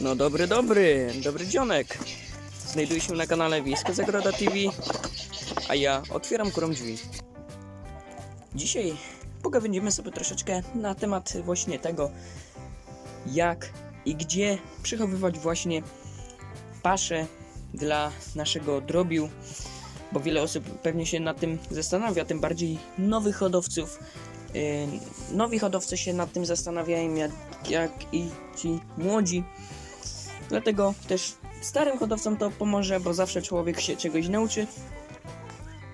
No dobry, dobry, dobry dzionek. Znajduję się na kanale Wiejska Zagroda TV, a ja otwieram kurom drzwi. Dzisiaj pogawędzimy sobie troszeczkę na temat właśnie tego, jak i gdzie przechowywać właśnie pasze dla naszego drobiu, bo wiele osób pewnie się nad tym zastanawia, tym bardziej nowych hodowców. Yy, nowi hodowcy się nad tym zastanawiają, jak, jak i ci młodzi. Dlatego też starym hodowcom to pomoże, bo zawsze człowiek się czegoś nauczy.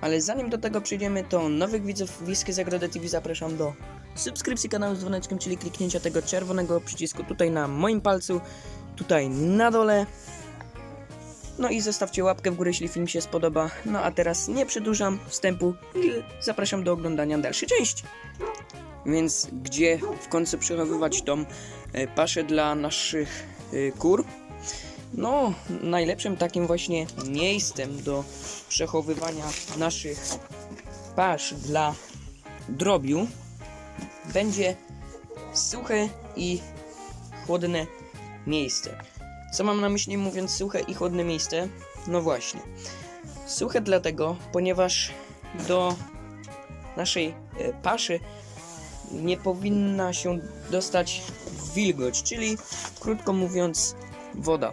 Ale zanim do tego przejdziemy, to nowych widzów Wisky Zagroda TV zapraszam do subskrypcji kanału z dzwoneczkiem, czyli kliknięcia tego czerwonego przycisku tutaj na moim palcu, tutaj na dole. No i zostawcie łapkę w górę, jeśli film się spodoba. No a teraz nie przedłużam wstępu i zapraszam do oglądania dalszej części. Więc gdzie w końcu przechowywać tą e, paszę dla naszych e, kur? No, najlepszym takim właśnie miejscem do przechowywania naszych pasz dla drobiu będzie suche i chłodne miejsce. Co mam na myśli mówiąc suche i chłodne miejsce? No właśnie. Suche dlatego, ponieważ do naszej e, paszy nie powinna się dostać wilgoć, czyli krótko mówiąc woda.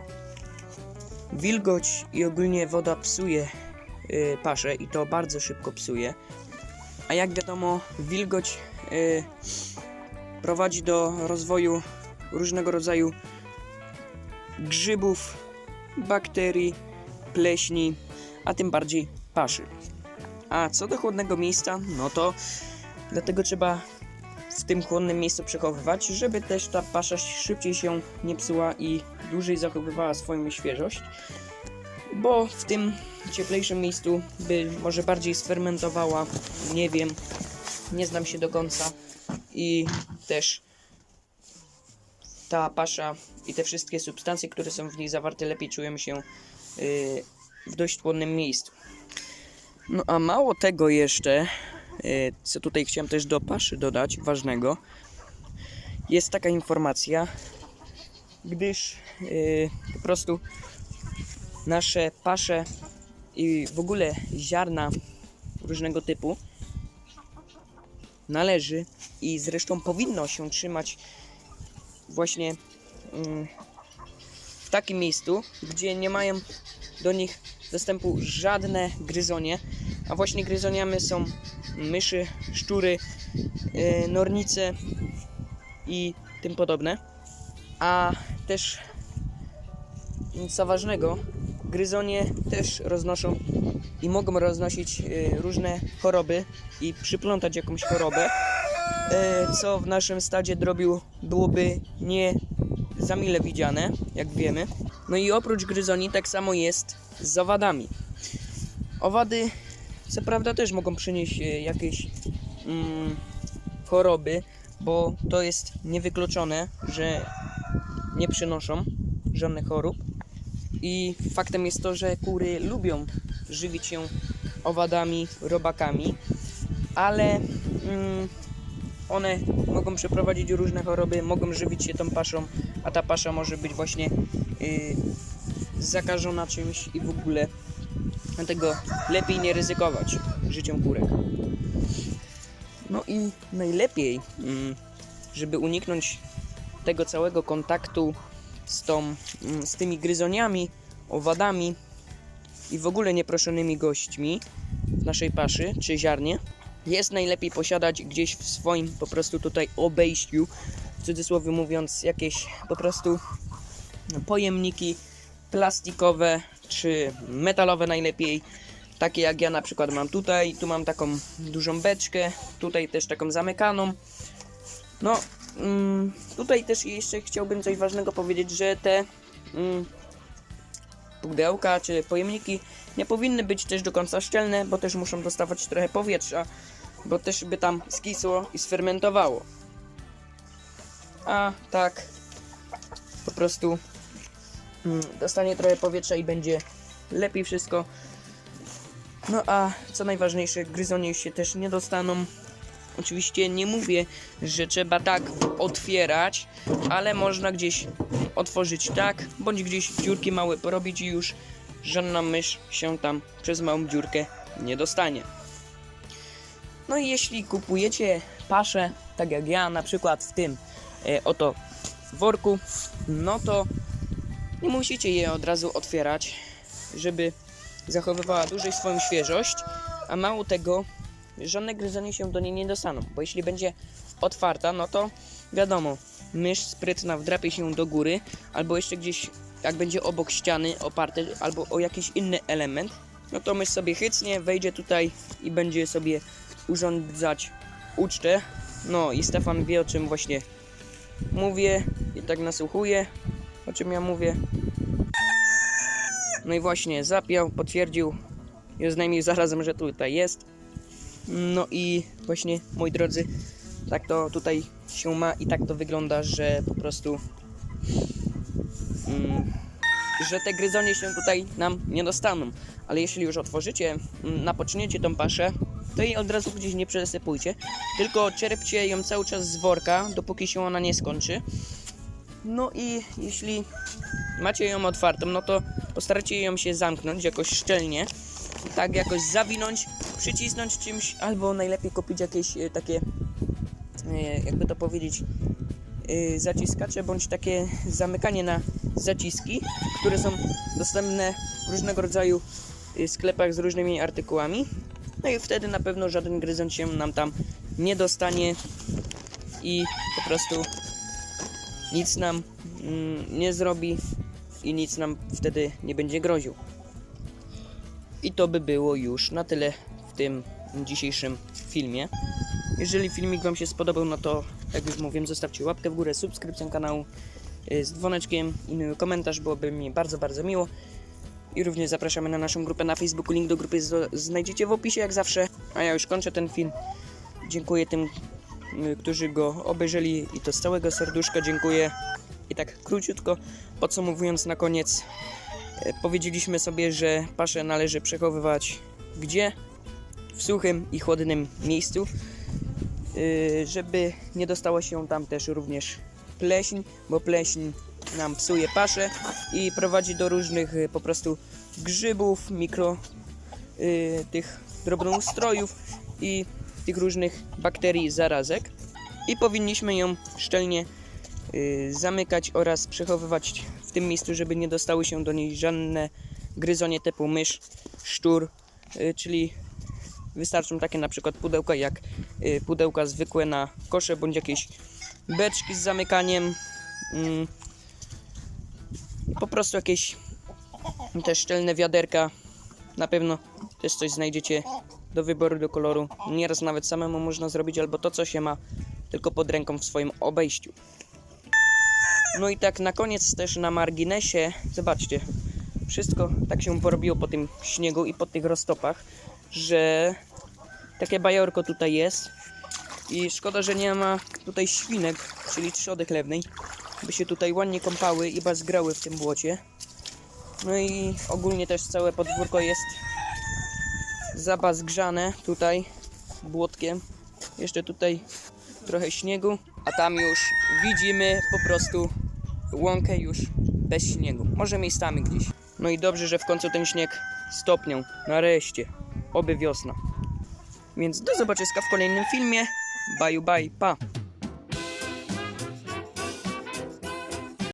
Wilgoć i ogólnie woda psuje y, paszę i to bardzo szybko psuje. A jak wiadomo, wilgoć y, prowadzi do rozwoju różnego rodzaju grzybów, bakterii, pleśni, a tym bardziej paszy. A co do chłodnego miejsca, no to dlatego trzeba w tym chłodnym miejscu przechowywać, żeby też ta pasza szybciej się nie psuła i dłużej zachowywała swoją świeżość. Bo w tym cieplejszym miejscu by może bardziej sfermentowała, nie wiem, nie znam się do końca i też ta pasza i te wszystkie substancje, które są w niej zawarte, lepiej czują się yy, w dość chłodnym miejscu. No a mało tego jeszcze, co tutaj chciałem też do paszy dodać, ważnego, jest taka informacja, gdyż yy, po prostu nasze pasze i w ogóle ziarna różnego typu należy i zresztą powinno się trzymać właśnie mm, w takim miejscu, gdzie nie mają do nich dostępu żadne gryzonie, a właśnie gryzoniami są myszy, szczury, yy, nornice i tym podobne. A też co ważnego, gryzonie też roznoszą i mogą roznosić yy, różne choroby i przyplątać jakąś chorobę, yy, co w naszym stadzie drobiu byłoby nie za mile widziane, jak wiemy. No i oprócz gryzoni tak samo jest z owadami. Owady co prawda też mogą przynieść e, jakieś mm, choroby, bo to jest niewykluczone, że nie przynoszą żadnych chorób. I faktem jest to, że kury lubią żywić się owadami, robakami, ale mm, one mogą przeprowadzić różne choroby, mogą żywić się tą paszą, a ta pasza może być właśnie yy, zakażona czymś i w ogóle. Dlatego lepiej nie ryzykować życiem kurek. No i najlepiej, mm, żeby uniknąć tego całego kontaktu z, tą, mm, z tymi gryzoniami, owadami i w ogóle nieproszonymi gośćmi w naszej paszy czy ziarnie, jest najlepiej posiadać gdzieś w swoim po prostu tutaj obejściu, w cudzysłowie mówiąc, jakieś po prostu pojemniki plastikowe czy metalowe najlepiej. Takie jak ja na przykład mam tutaj, tu mam taką dużą beczkę, tutaj też taką zamykaną. No, mm, tutaj też jeszcze chciałbym coś ważnego powiedzieć, że te mm, pudełka czy pojemniki nie powinny być też do końca szczelne, bo też muszą dostawać trochę powietrza, bo też by tam skisło i sfermentowało. A tak, po prostu dostanie trochę powietrza i będzie lepiej wszystko. No a co najważniejsze, gryzonie się też nie dostaną. Oczywiście nie mówię, że trzeba tak otwierać, ale można gdzieś otworzyć tak, bądź gdzieś dziurki małe porobić i już żadna mysz się tam przez małą dziurkę nie dostanie. No i jeśli kupujecie paszę, tak jak ja, na przykład w tym e, oto worku, no to nie musicie je od razu otwierać, żeby zachowywała dłużej swoją świeżość, a mało tego, żadne gryzonie się do niej nie dostaną, bo jeśli będzie otwarta, no to wiadomo, mysz sprytna wdrapie się do góry, albo jeszcze gdzieś, jak będzie obok ściany oparte, albo o jakiś inny element, no to mysz sobie chycnie, wejdzie tutaj i będzie sobie urządzać ucztę. No i Stefan wie o czym właśnie mówię i tak nasłuchuje, o czym ja mówię. No i właśnie zapiął, potwierdził i oznajmił zarazem, że tutaj jest. No i właśnie, moi drodzy, tak to tutaj się ma i tak to wygląda, że po prostu mm, że te gryzonie się tutaj nam nie dostaną. Ale jeśli już otworzycie, mm, napoczniecie tą paszę, to jej od razu gdzieś nie przesypujcie, tylko czerpcie ją cały czas z worka, dopóki się ona nie skończy. No i jeśli macie ją otwartą, no to postarajcie ją się zamknąć jakoś szczelnie, tak jakoś zawinąć, przycisnąć czymś, albo najlepiej kupić jakieś e, takie, e, jakby to powiedzieć, e, zaciskacze, bądź takie zamykanie na zaciski, które są dostępne w różnego rodzaju sklepach z różnymi artykułami. No i wtedy na pewno żaden gryząc się nam tam nie dostanie i po prostu nic nam mm, nie zrobi i nic nam wtedy nie będzie groził. I to by było już na tyle w tym dzisiejszym filmie. Jeżeli filmik Wam się spodobał, no to jak już mówiłem, zostawcie łapkę w górę, subskrypcję kanału y, z dzwoneczkiem i miły komentarz, byłoby mi bardzo, bardzo miło. I również zapraszamy na naszą grupę na Facebooku, link do grupy znajdziecie w opisie jak zawsze. A ja już kończę ten film. Dziękuję tym, którzy go obejrzeli i to z całego serduszka dziękuję. I tak króciutko podsumowując na koniec, e, powiedzieliśmy sobie, że paszę należy przechowywać gdzie? W suchym i chłodnym miejscu, yy, żeby nie dostała się tam też również pleśń, bo pleśń nam psuje paszę i prowadzi do różnych y, po prostu grzybów, mikro y, tych drobnoustrojów i tych różnych bakterii zarazek i powinniśmy ją szczelnie y, zamykać oraz przechowywać w tym miejscu, żeby nie dostały się do niej żadne gryzonie typu mysz, szczur, y, czyli wystarczą takie na przykład pudełka jak y, pudełka zwykłe na kosze bądź jakieś beczki z zamykaniem. Mm, po prostu jakieś też szczelne wiaderka. Na pewno też coś znajdziecie do wyboru, do koloru. Nieraz nawet samemu można zrobić albo to, co się ma tylko pod ręką w swoim obejściu. No i tak na koniec też na marginesie, zobaczcie, wszystko tak się porobiło po tym śniegu i po tych roztopach, że takie bajorko tutaj jest i szkoda, że nie ma tutaj świnek, czyli trzody chlewnej, by się tutaj ładnie kąpały i bazgrały w tym błocie. No i ogólnie też całe podwórko jest zabazgrzane tutaj błotkiem. Jeszcze tutaj trochę śniegu, a tam już widzimy po prostu łąkę już bez śniegu. Może miejscami gdzieś. No i dobrze, że w końcu ten śnieg stopniał. Nareszcie. Oby wiosna. Więc do zobaczenia w kolejnym filmie. Bye bye, pa.